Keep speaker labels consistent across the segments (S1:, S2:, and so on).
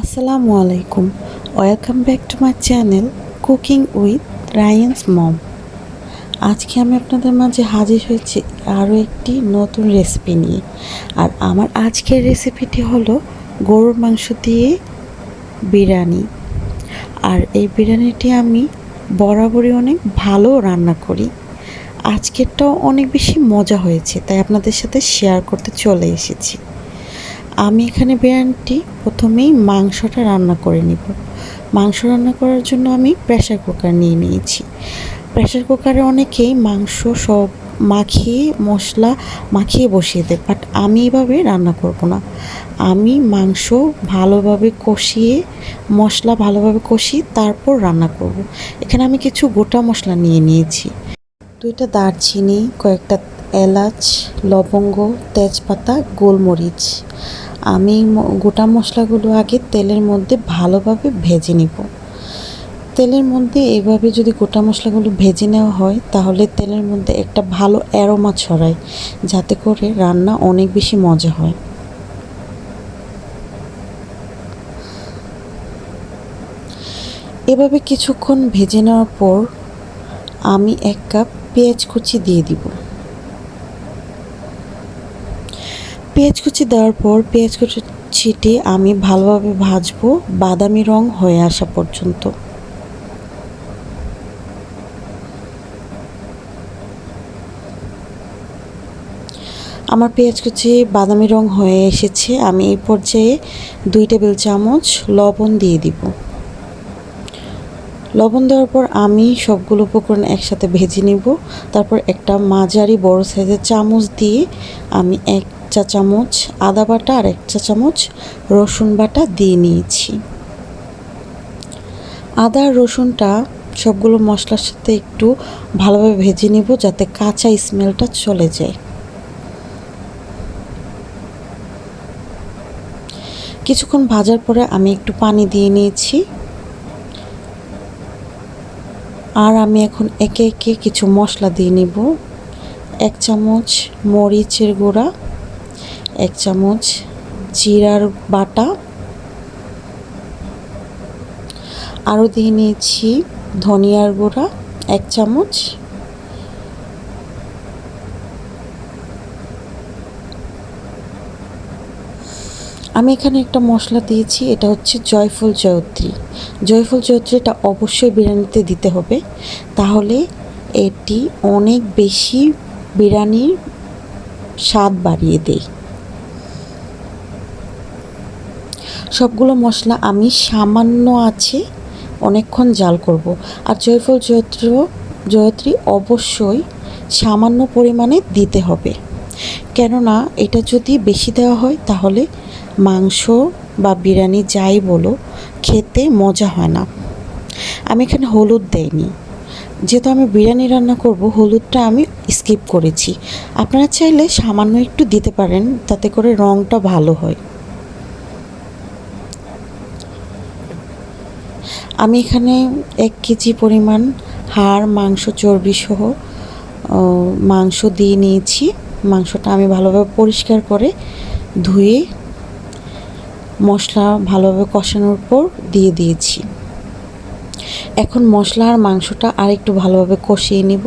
S1: আসসালামু আলাইকুম। Welcome back to my channel cooking with Rayan's mom আজকে আমি আপনাদের মাঝে হাজির হয়েছি আরও একটি নতুন রেসিপি নিয়ে। আর আমার আজকের রেসিপিটি হলো গরুর মাংস দিয়ে বিরিয়ানি। আর এই বিরিয়ানিটি আমি বরাবরই অনেক ভালো রান্না করি। আজকেরটাও অনেক বেশি মজা হয়েছে, তাই আপনাদের সাথে শেয়ার করতে চলে এসেছি। আমি এখানে বিরিয়ানিটি প্রথমেই মাংসটা রান্না করে নিব। মাংস রান্না করার জন্য আমি প্রেশার কুকার নিয়ে নিয়েছি। প্রেশার কুকারে অনেকেই মাংস সব মাখিয়ে, মশলা মাখিয়ে বসিয়ে দেয় বাট আমি এভাবে রান্না করব না। আমি মাংস ভালোভাবে কষিয়ে, মশলা ভালোভাবে কষিয়ে তারপর রান্না করব। এখানে আমি কিছু গোটা মশলা নিয়ে নিয়েছি। দুইটা দারচিনি, কয়েকটা এলাচ, লবঙ্গ, তেজপাতা, গোলমরিচ। আমি গোটা মশলাগুলো আগে তেলের মধ্যে ভালোভাবে ভেজে নিব। তেলের মধ্যে এইভাবে যদি গোটা মশলাগুলো ভেজে নেওয়া হয়, তাহলে তেলের মধ্যে একটা ভালো অ্যারোমা ছড়ায়, যাতে করে রান্না অনেক বেশি মজা হয়। এভাবে কিছুক্ষণ ভেজে নেওয়ার পর আমি এক কাপ পেঁয়াজ কুচি দিয়ে দিব। পেঁয়াজ কুচি দেওয়ার পর পেঁয়াজ কুচিটি আমি ভালোভাবে ভাজবো, বাদামি রং হয়ে আসা পর্যন্ত। আমার পেঁয়াজ কুচি বাদামি রং হয়ে এসেছে, আমি এই পর্যায়ে দুই টেবিল চামচ লবণ দিয়ে দিব। লবণ দেওয়ার পর আমি সবগুলো উপকরণ একসাথে ভেজে নিব, তারপর একটা মাঝারি বড় সাইজের চামচ দিয়ে আমি এক চা চামচ আদা বাটা আর এক চা চামচ রসুন বাটা দিয়ে নিয়েছি। আদা রসুনটা সবগুলো মশলার সাথে একটু ভালোভাবে ভেজে নিব যাতে কাঁচা স্মেলটা চলে যায়। কিছুক্ষণ ভাজার পরে আমি একটু পানি দিয়ে নিয়েছি। আর আমি এখন একে একে কিছু মশলা দিয়ে নিব। এক চামচ মরিচের গুঁড়া এক চামচ জিরার বাটা। আরও দিয়ে নিয়েছি ধনিয়ার গুঁড়া, এক চামচ। আমি এখানে একটা মশলা দিয়েছি, এটা হচ্ছে জয়ফল জয়ফল জয়ত্রী এটা অবশ্যই বিরিয়ানিতে দিতে হবে, তাহলে এটি অনেক বেশি বিরিয়ানির স্বাদ বাড়িয়ে দেয়। সবগুলো মশলা আমি সামান্য আছে, অনেকক্ষণ জাল করব। আর জয়ফল জয়ত্র, জয়ত্রী অবশ্যই সামান্য পরিমাণে দিতে হবে। কেননা এটা যদি বেশি দেওয়া হয়, তাহলে মাংস বা বিরিয়ানি যাই বলো, খেতে মজা হয় না। আমি এখানে হলুদ দেইনি। যেহেতু আমি বিরিয়ানি রান্না করব, হলুদটা আমি স্কিপ করেছি। আপনারা চাইলে সামান্য একটু দিতে পারেন, তাতে করে রঙটা ভালো হয়। আমি এখানে এক কেজি পরিমাণ হাড়, মাংস, চর্বি সহ মাংস দিয়ে নিয়েছি। মাংসটা আমি ভালোভাবে পরিষ্কার করে ধুয়ে মশলা ভালোভাবে কষানোর পর দিয়ে দিয়েছি। এখন মশলা আর মাংসটা আরেকটু ভালোভাবে কষিয়ে নিব।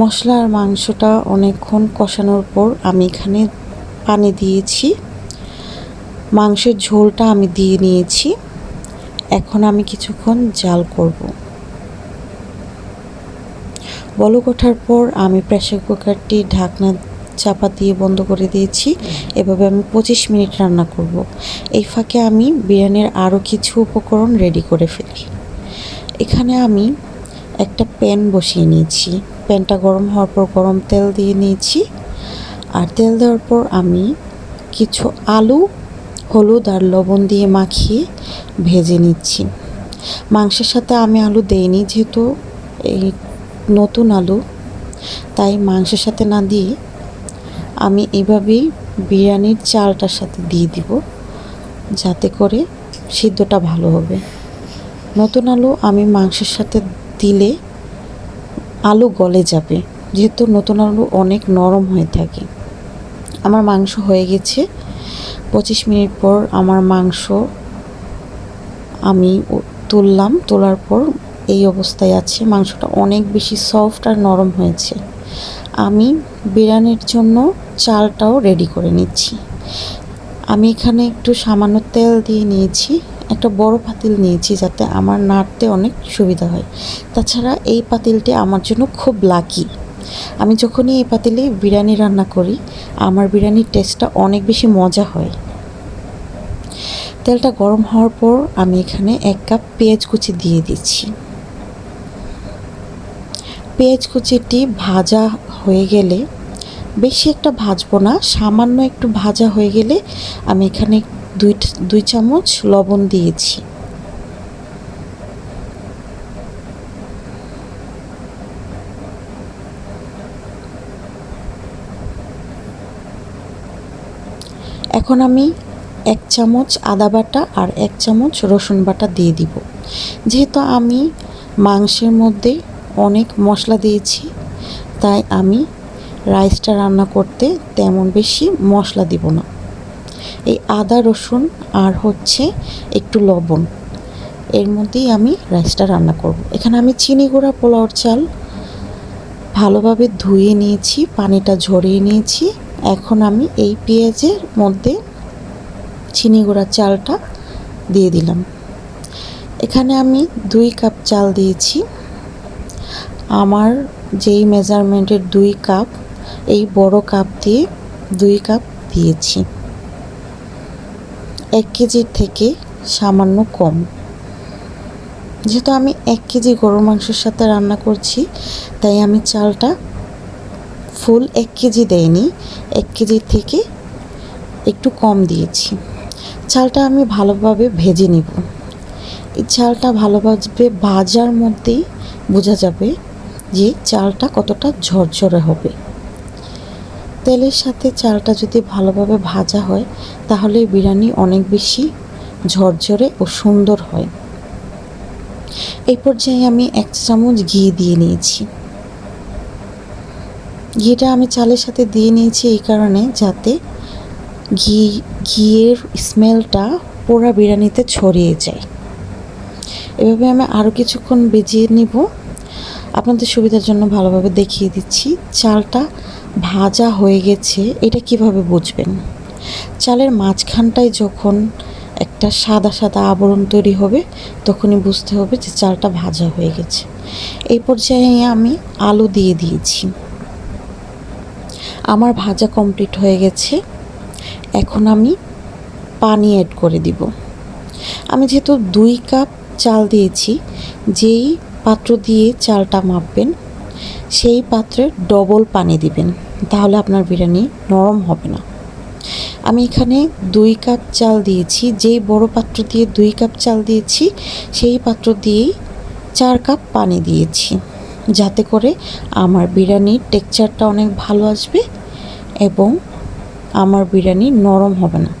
S1: মশলা আর মাংসটা অনেকক্ষণ কষানোর পর আমি এখানে পানি দিয়েছি। মাংসের ঝোলটা আমি দিয়ে নিয়েছি। এখন আমি কিছুক্ষণ জাল করব। বলক ওঠার পর আমি প্রেসার কুকারটি ঢাকনা চাপা দিয়ে বন্ধ করে দিয়েছি। এভাবে আমি পঁচিশ মিনিট রান্না করব। এই ফাঁকে আমি বিরিয়ানির আরও কিছু উপকরণ রেডি করে ফেলি। এখানে আমি একটা প্যান বসিয়ে নিয়েছি। প্যানটা গরম হওয়ার পর গরম তেল দিয়ে নিয়েছি। আর তেল দেওয়ার পর আমি কিছু আলু হলুদ আর লবণ দিয়ে মাখিয়ে ভেজে নিচ্ছি। মাংসের সাথে আমি আলু দেইনি যেহেতু এই নতুন আলু, তাই মাংসের সাথে না দিয়ে আমি এভাবেই বিরিয়ানির চালটার সাথে দিয়ে দিব, যাতে করে সিদ্ধটা ভালো হবে। নতুন আলু আমি মাংসের সাথে দিলে আলু গলে যাবে, যেহেতু নতুন আলু অনেক নরম হয়ে থাকে। আমার মাংস হয়ে গেছে পঁচিশ মিনিট পর আমার মাংস আমি তুললাম। তোলার পর এই অবস্থায় আছে। মাংসটা অনেক বেশি সফট আর নরম হয়েছে। আমি বিরিয়ানির জন্য চালটাও রেডি করে নিচ্ছি। আমি এখানে একটু সামান্য তেল দিয়ে নিয়েছি, একটা বড় পাতিল নিয়েছি যাতে আমার নাড়তে অনেক সুবিধা হয়। তাছাড়া এই পাতিলটি আমার জন্য খুব লাকি আমি যখনই এই পাতিলে বিরিয়ানি রান্না করি, আমার বিরিয়ানির টেস্টটা অনেক বেশি মজা হয়। তেলটা গরম হওয়ার পর আমি এখানে এক কাপ পেঁয়াজ কুচি দিয়ে দিচ্ছি। পেঁয়াজ কুচিটি ভাজা হয়ে গেলে, বেশি একটা ভাজবো না, সামান্য একটু ভাজা হয়ে গেলে আমি এখানে দুই দুই চামচ লবণ দিয়েছি। এখন আমি এক চামচ আদা বাটা আর এক চামচ রসুন বাটা দিয়ে দিব। যেহেতু আমি মাংসের মধ্যে অনেক মশলা দিয়েছি, তাই আমি রাইসটা রান্না করতে তেমন বেশি মশলা দিব না। এই আদা, রসুন আর হচ্ছে একটু লবণ, এর মধ্যেই আমি রাইসটা রান্না করব। এখানে আমি চিনি গুঁড়া, পোলাওর চাল ভালোভাবে ধুয়ে নিয়েছি, পানিটা ঝরিয়ে নিয়েছি। এখন আমি এই পেঁয়াজের মধ্যে চিনি গুঁড়া চালটা দিয়ে দিলাম। এখানে আমি দুই কাপ চাল দিয়েছি। আমার যেই মেজারমেন্টের দুই কাপ, এই বড় কাপ দিয়ে দুই কাপ দিয়েছি। এক কেজির থেকে সামান্য কম। যেহেতু আমি এক কেজি গরুর মাংসের সাথে রান্না করছি, তাই আমি চালটা ফুল এক কেজি দেয়নি, এক কেজির থেকে একটু কম দিয়েছি। চালটা আমি ভালোভাবে ভেজে নিব। এই চালটা ভালোভাবে ভাজার মধ্যেই বোঝা যাবে যে চালটা কতটা ঝরঝরে হবে। তেলের সাথে চালটা যদি ভালোভাবে ভাজা হয়, তাহলে বিরিয়ানি অনেক বেশি ঝরঝরে ও সুন্দর হয়। এই পর্যায়ে আমি এক চামচ ঘি দিয়ে নিয়েছি। ঘিটা আমি চালের সাথে দিয়ে নিয়েছি এই কারণে যাতে ঘি, ঘিয়ের স্মেলটা পোড়া বিরিয়ানিতে ছড়িয়ে যায়। এভাবে আমি আরও কিছুক্ষণ বেজিয়ে নিব। আপনাদের সুবিধার জন্য ভালোভাবে দেখিয়ে দিচ্ছি। চালটা ভাজা হয়ে গেছে, এটা কীভাবে বুঝবেন? চালের মাঝখানটায় যখন একটা সাদা সাদা আবরণ তৈরি হবে, তখনই বুঝতে হবে যে চালটা ভাজা হয়ে গেছে। এই পর্যায়ে আমি আলু দিয়ে দিয়েছি। আমার ভাজা কমপ্লিট হয়ে গেছে। এখন আমি পানি অ্যাড করে দিব। আমি যেহেতু দুই কাপ চাল দিয়েছি, যেই পাত্র দিয়ে চালটা মাপবেন, সেই পাত্রে ডবল পানি দিবেন, তাহলে আপনার বিরিয়ানি নরম হবে না। আমি এখানে দুই কাপ চাল দিয়েছি, যেই বড় পাত্র দিয়ে দুই কাপ চাল দিয়েছি, সেই পাত্র দিয়েই চার কাপ পানি দিয়েছি, যাতে করে আমার বিরিয়ানির টেক্সচারটা অনেক ভালো আসবে এবং আমার বিরিয়ানি নরম হবে না।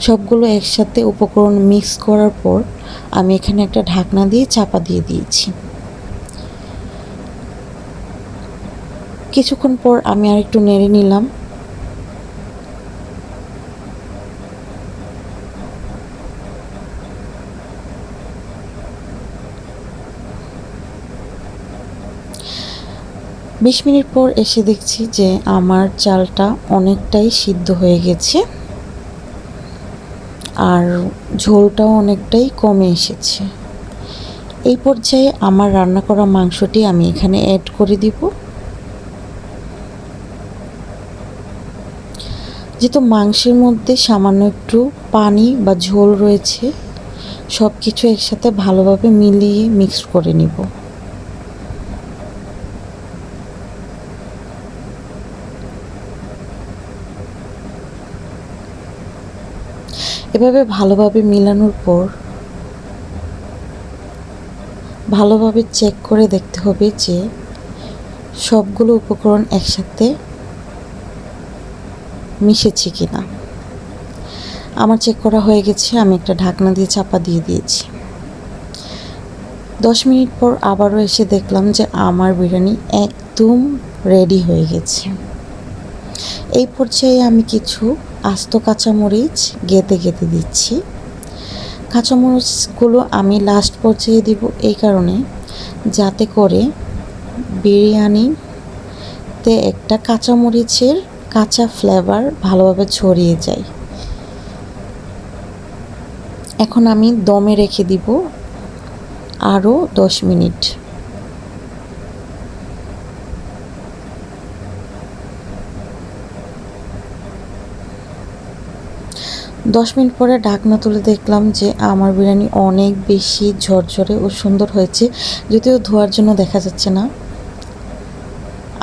S1: সবগুলো একসাথে উপকরণ মিক্স করার পর আমি এখানে একটা ঢাকনা দিয়ে চাপা দিয়ে দিয়েছি। কিছুক্ষণ পর আমি আর একটু নেড়ে নিলাম। বিশ মিনিট পর এসে দেখছি যে আমার চালটা অনেকটাই সিদ্ধ হয়ে গেছে আর ঝোলটাও অনেকটাই কমে এসেছে। এই পর্যায়ে আমার রান্না করা মাংসটি আমি এখানে অ্যাড করে দিব। যেহেতু মাংসের মধ্যে সামান্য একটু পানি বা ঝোল রয়েছে সব কিছু একসাথে ভালোভাবে মিলিয়ে মিক্স করে নিব। এভাবে ভালোভাবে মিলানোর পর ভালোভাবে চেক করে দেখতে হবে যে সবগুলো উপকরণ একসাথে মিশেছে কি না আমার চেক করা হয়ে গেছে, আমি একটা ঢাকনা দিয়ে চাপা দিয়ে দিয়েছি। দশ মিনিট পর আবারও এসে দেখলাম যে আমার বিরিয়ানি একদম রেডি হয়ে গেছে। এই পর্যায়ে আমি কিছু আস্ত কাঁচামরিচ গেঁথে গেঁথে দিচ্ছি। কাঁচামরিচগুলো আমি লাস্ট পর্যায়ে দিব এই কারণে, যাতে করে বিরিয়ানিতে একটা কাঁচামরিচের কাঁচা ফ্লেভার ভালোভাবে ছড়িয়ে যায়। এখন আমি দমে রেখে দিব আরও দশ মিনিট। দশ মিনিট পরে ঢাকনা তুলে দেখলাম যে আমার বিরিয়ানি অনেক বেশি ঝরঝরে ও সুন্দর হয়েছে, যদিও ধোয়ার জন্য দেখা যাচ্ছে না।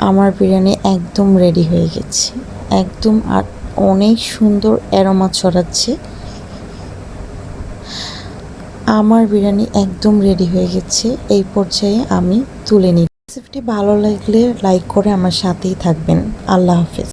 S1: আমার বিরিয়ানি একদম রেডি হয়ে গেছে। একদম আর অনেক সুন্দর অ্যারোমা ছড়াচ্ছে। আমার বিরিয়ানি একদম রেডি হয়ে গেছে। এই পর্যায়ে আমি তুলে নিই। রেসিপিটি ভালো লাগলে লাইক করে আমার সাথেই থাকবেন। আল্লাহ হাফেজ।